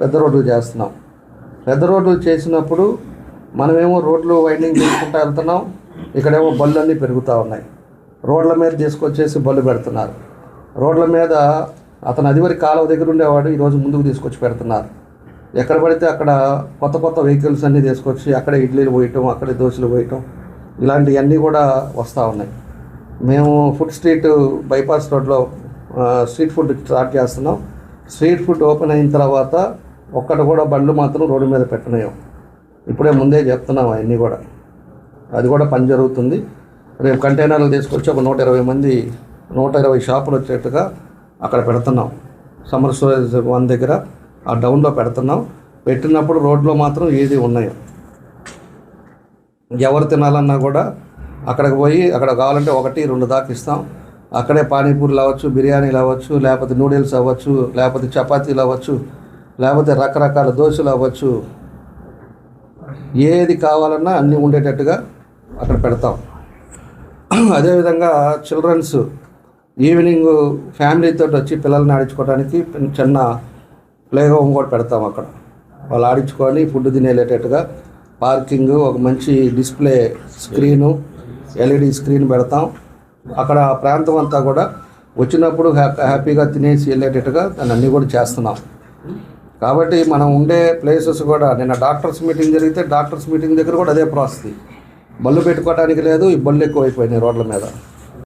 పెద్ద రోడ్లు చేస్తున్నాం. పెద్ద రోడ్లు చేసినప్పుడు మనమేమో రోడ్లు వైండింగ్ చేసుకుంటూ వెళ్తున్నాం. ఇక్కడేమో బళ్ళు అన్నీ పెరుగుతూ ఉన్నాయి. రోడ్ల మీద తీసుకొచ్చేసి బళ్ళు పెడుతున్నారు. రోడ్ల మీద అతను అదివరి కాలువ దగ్గర ఉండేవాడు ఈరోజు ముందుకు తీసుకొచ్చి పెడుతున్నారు. ఎక్కడ పడితే అక్కడ కొత్త కొత్త వెహికల్స్ అన్నీ తీసుకొచ్చి అక్కడే ఇడ్లీలు పోయటం అక్కడే దోశలు పోయటం ఇలాంటివన్నీ కూడా వస్తూ ఉన్నాయి. మేము ఫుడ్ స్ట్రీట్ బైపాస్ రోడ్లో స్ట్రీట్ ఫుడ్ స్టార్ట్ చేస్తున్నాం. స్ట్రీట్ ఫుడ్ ఓపెన్ అయిన తర్వాత ఒక్కటి కూడా బండ్లు మాత్రం రోడ్డు మీద పెట్టలేము ఇప్పుడే ముందే చెప్తున్నాం అవన్నీ కూడా. అది కూడా పని జరుగుతుంది. రేపు కంటైనర్లు తీసుకొచ్చి ఒక నూట ఇరవై మంది నూట ఇరవై షాపులు వచ్చేట్టుగా అక్కడ పెడుతున్నాం. సమ్మర్ స్టోరేజ్ వన్ దగ్గర ఆ డౌన్లో పెడుతున్నాం. పెట్టినప్పుడు రోడ్లో మాత్రం ఏది ఉన్నాయి? ఎవరు తినాలన్నా కూడా అక్కడికి పోయి అక్కడ కావాలంటే ఒకటి రెండు దాకా ఇస్తాం. అక్కడే పానీపూరీలు అవ్వచ్చు బిర్యానీలు అవ్వచ్చు లేకపోతే నూడిల్స్ అవ్వచ్చు లేకపోతే చపాతీలు అవ్వచ్చు లేకపోతే రకరకాల దోశలు అవ్వచ్చు. ఏది కావాలన్నా అన్నీ ఉండేటట్టుగా అక్కడ పెడతాం. అదేవిధంగా చిల్డ్రన్స్ ఈవినింగ్ ఫ్యామిలీతో వచ్చి పిల్లల్ని ఆడించుకోవడానికి చిన్న ప్లే హోమ్ కూడా పెడతాం అక్కడ. వాళ్ళు ఆడించుకొని ఫుడ్ తినేలేటట్టుగా పార్కింగ్ ఒక మంచి డిస్ప్లే స్క్రీను ఎల్ఈడి స్క్రీన్ పెడతాం. అక్కడ ఆ ప్రాంతం అంతా కూడా వచ్చినప్పుడు హ్యాపీగా తినేసి వెళ్ళేటట్టుగా దాన్ని అన్నీ కూడా చేస్తున్నాం. కాబట్టి మనం ఉండే ప్లేసెస్ కూడా నిన్న డాక్టర్స్ మీటింగ్ జరిగితే డాక్టర్స్ మీటింగ్ దగ్గర కూడా అదే ప్రాసెస్ బళ్ళు పెట్టుకోవడానికి లేదు ఈ బళ్ళు ఎక్కువైపోయినాయి రోడ్ల మీద.